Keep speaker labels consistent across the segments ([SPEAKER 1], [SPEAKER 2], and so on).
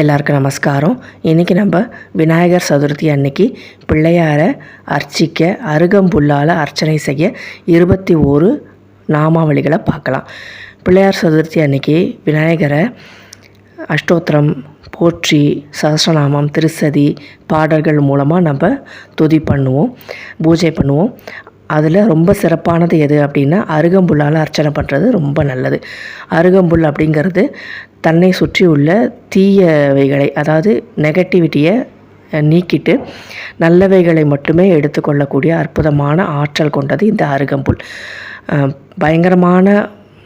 [SPEAKER 1] எல்லாருக்கும் நமஸ்காரம். இன்றைக்கி நம்ம விநாயகர் சதுர்த்தி அன்னைக்கு பிள்ளையாரை அர்ச்சிக்க அருகம்புல்லால் அர்ச்சனை செய்ய இருபத்தி ஓரு நாமாவளிகளை பார்க்கலாம். பிள்ளையார் சதுர்த்தி அன்னைக்கு விநாயகரை அஷ்டோத்திரம் போற்றி சஹஸ்ரநாமம் திருசதி பாடல்கள் மூலமாக நம்ம துதி பண்ணுவோம் பூஜை பண்ணுவோம். அதில் ரொம்ப சிறப்பானது எது அப்படின்னா அருகம்புல்லால் அர்ச்சனை பண்ணுறது ரொம்ப நல்லது. அருகம்புல் அப்படிங்கிறது தன்னை சுற்றி உள்ள தீயவைகளை அதாவது நெகட்டிவிட்டியை நீக்கிட்டு நல்லவைகளை மட்டுமே எடுத்துக்கொள்ளக்கூடிய அற்புதமான ஆற்றல் கொண்டது இந்த அருகம்புல். பயங்கரமான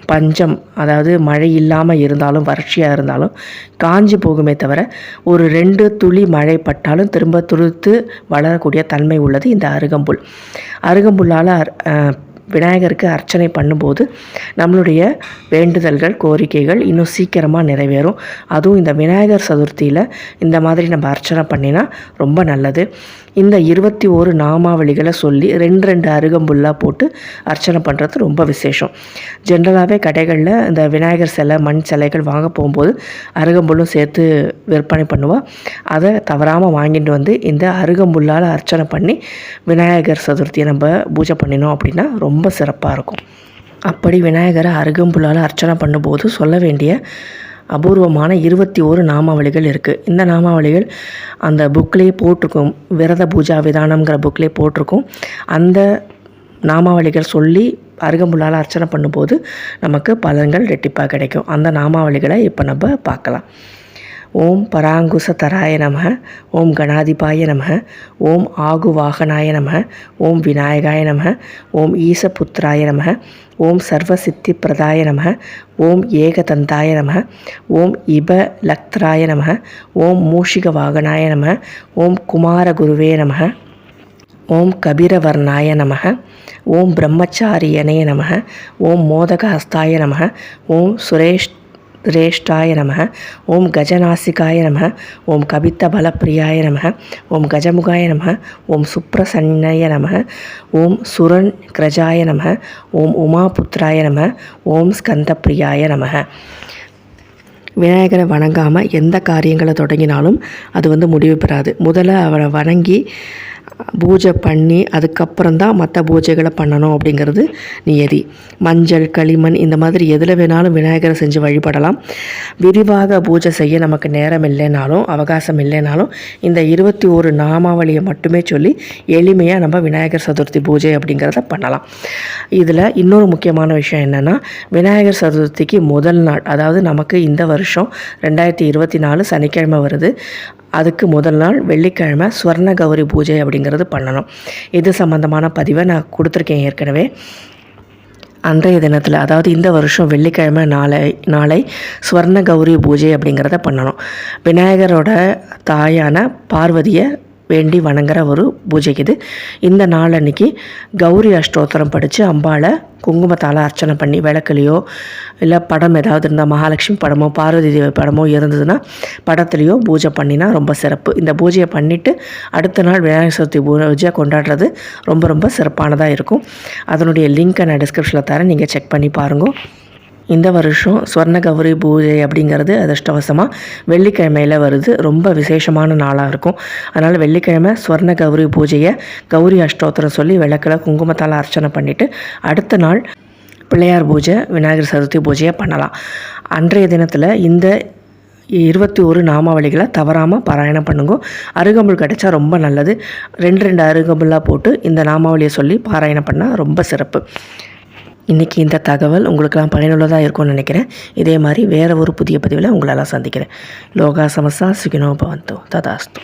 [SPEAKER 1] பஞ்சம் அதாவது மழை இல்லாமல் இருந்தாலும் வறட்சியாக இருந்தாலும் காஞ்சி போகுமே தவிர ஒரு ரெண்டு துளி மழை பட்டாலும் திரும்ப துளுத்து வளரக்கூடிய தன்மை உள்ளது இந்த அருகம்புல். அருகம்புல்லால் அர்- விநாயகருக்கு அர்ச்சனை பண்ணும்போது நம்மளுடைய வேண்டுதல்கள் கோரிக்கைகள் இன்னும் சீக்கிரமாக நிறைவேறும். அதுவும் இந்த விநாயகர் சதுர்த்தியில் இந்த மாதிரி நம்ம அர்ச்சனை பண்ணினா ரொம்ப நல்லது. இந்த இருபத்தி ஓரு நாமாவளிகளை சொல்லி ரெண்டு ரெண்டு அருகம்புல்லாக போட்டு அர்ச்சனை பண்ணுறது ரொம்ப விசேஷம். ஜென்ரலாகவே கடைகளில் இந்த விநாயகர் சிலை மண் சிலைகள் வாங்க போகும்போது அருகம்புல்லும் சேர்த்து விற்பனை பண்ணுவோம் அதை தவறாமல் வாங்கிட்டு வந்து இந்த அருகம்புல்லால் அர்ச்சனை பண்ணி விநாயகர் சதுர்த்தியை நம்ம பூஜை பண்ணினோம் அப்படின்னா ரொம்ப ரொம்ப சிறப்பாக இருக்கும். அப்படி விநாயகரை அருகம்புல்லால் அர்ச்சனை பண்ணும்போது சொல்ல வேண்டிய அபூர்வமான இருபத்தி ஓரு நாமாவளிகள் இருக்குது இந்த நாமாவளிகள் அந்த புக்லேயே போட்டிருக்கும். விரத பூஜா விதானம்ங்கிற புக்லேயே போட்டிருக்கும். அந்த நாமாவளிகள் சொல்லி அருகம்புல்லால் அர்ச்சனை பண்ணும்போது நமக்கு பலன்கள் ரெட்டிப்பாக கிடைக்கும். அந்த நாமாவளிகளை இப்போ நம்ம பார்க்கலாம். ஓம் பராங்குசதராய நம ஓம் கணாதிபாய நம ஓம் ஆகுவாகனாய நம ஓம் விநாயகாய நம ஓம் ஈசபுத்திராய நம ஓம் சர்வசித்தி பிரதாய நம ஓம் ஏகதந்தாய நம ஓம் இப லக்த்ராய நம ஓம் மூஷிக வாகனாய நம ஓம் குமாரகுருவே நம ஓம் கபீரவர்ணாய நம ஓம் பிரம்மச்சாரியனே நம ஓம் மோதகஹஸ்தாய நம ஓம் சுரேஷ் ரேஷ்டாய நமக ஓம் கஜநாசிகாய நம ஓம் கபித்த பலப்பிரியாய நமக ஓம் கஜமுகாய நமக ஓம் சுப்ரசன்னய நமக ஓம் சுரன் கிரஜாய நம ஓம் உமாபுத்ராய நம ஓம் ஸ்கந்தப்பிரியாய நமக விநாயகரை வணங்காமல் எந்த காரியங்களை தொடங்கினாலும் அது வந்து முடிவு பெறாது. முதல்ல அவரை வணங்கி பூஜை பண்ணி அதுக்கப்புறம் தான் மற்ற பூஜைகளை பண்ணணும் அப்படிங்கிறது நியதி. மஞ்சள் களிமண் இந்த மாதிரி எதில் வேணாலும் விநாயகரை செஞ்சு வழிபடலாம். விரிவாக பூஜை செய்ய நமக்கு நேரம் இல்லைனாலும் அவகாசம் இல்லைனாலும் இந்த இருபத்தி ஒரு நாமாவளியை மட்டுமே சொல்லி எளிமையாக நம்ம விநாயகர் சதுர்த்தி பூஜை அப்படிங்கிறத பண்ணலாம். இதில் இன்னொரு முக்கியமான விஷயம் என்னென்னா விநாயகர் சதுர்த்திக்கு முதல் நாள் அதாவது நமக்கு இந்த வருஷம் ரெண்டாயிரத்தி இருபத்தி நாலு சனிக்கிழமை வருது. அதுக்கு முதல் நாள் வெள்ளிக்கிழமை ஸ்வர்ண கௌரி பூஜை அப்படிங்கிறது பண்ணணும். இது சம்மந்தமான பதிவை நான் கொடுத்துருக்கேன் ஏற்கனவே. அன்றைய தினத்தில் அதாவது இந்த வருஷம் வெள்ளிக்கிழமை நாளை நாளை ஸ்வர்ண கௌரி பூஜை அப்படிங்கிறத பண்ணணும். விநாயகரோட தாயான பார்வதியை வேண்டி வணங்குற ஒரு பூஜை இது. இந்த நாள் அன்னைக்கு கௌரி அஷ்டோத்திரம் படித்து அம்பாளை குங்குமத்தால் அர்ச்சனை பண்ணி விளக்குலையோ இல்லை படம் ஏதாவது இருந்தால் மகாலட்சுமி படமோ பார்வதி தேவி படமோ இருந்ததுன்னா படத்துலையோ பூஜை பண்ணினா ரொம்ப சிறப்பு. இந்த பூஜையை பண்ணிவிட்டு அடுத்த நாள் விநாயகர் சதுர்த்தி பூஜையை கொண்டாடுறது ரொம்ப ரொம்ப சிறப்பானதாக இருக்கும். அதனுடைய லிங்க்கை நான் டிஸ்கிரிப்ஷனில் தரேன். நீங்கள் செக் பண்ணி பாருங்கள் இந்த வருஷம் ஸ்வர்ண கௌரி பூஜை அப்படிங்கிறது அதிர்ஷ்டவசமாக வெள்ளிக்கிழமையில் வருது. ரொம்ப விசேஷமான நாளாக இருக்கும். அதனால் வெள்ளிக்கிழமை ஸ்வர்ண கௌரி பூஜையை கௌரி அஷ்டோத்திரம் சொல்லி விளக்கில் குங்குமத்தால் அர்ச்சனை பண்ணிவிட்டு அடுத்த நாள் பிள்ளையார் பூஜை விநாயகர் சதுர்த்தி பூஜையை பண்ணலாம். அன்றைய தினத்தில் இந்த இருபத்தி ஒரு நாமாவளிகளை தவறாமல் பாராயணம் பண்ணுங்க. அருகம்புல் கிடைச்சா ரொம்ப நல்லது. ரெண்டு ரெண்டு அருகம்புல்லாக போட்டு இந்த நாமாவளியை சொல்லி பாராயணம் பண்ணால் ரொம்ப சிறப்பு. இன்றைக்கி இந்த தகவல் உங்களுக்கெல்லாம் பயனுள்ளதாக இருக்கும்னு நினைக்கிறேன். இதே மாதிரி வேறு ஒரு புதிய பதிவில் உங்களெல்லாம் சந்திக்கிறேன். லோகா சமஸ்தா சுகினோ பவந்தோ ததாஸ்து.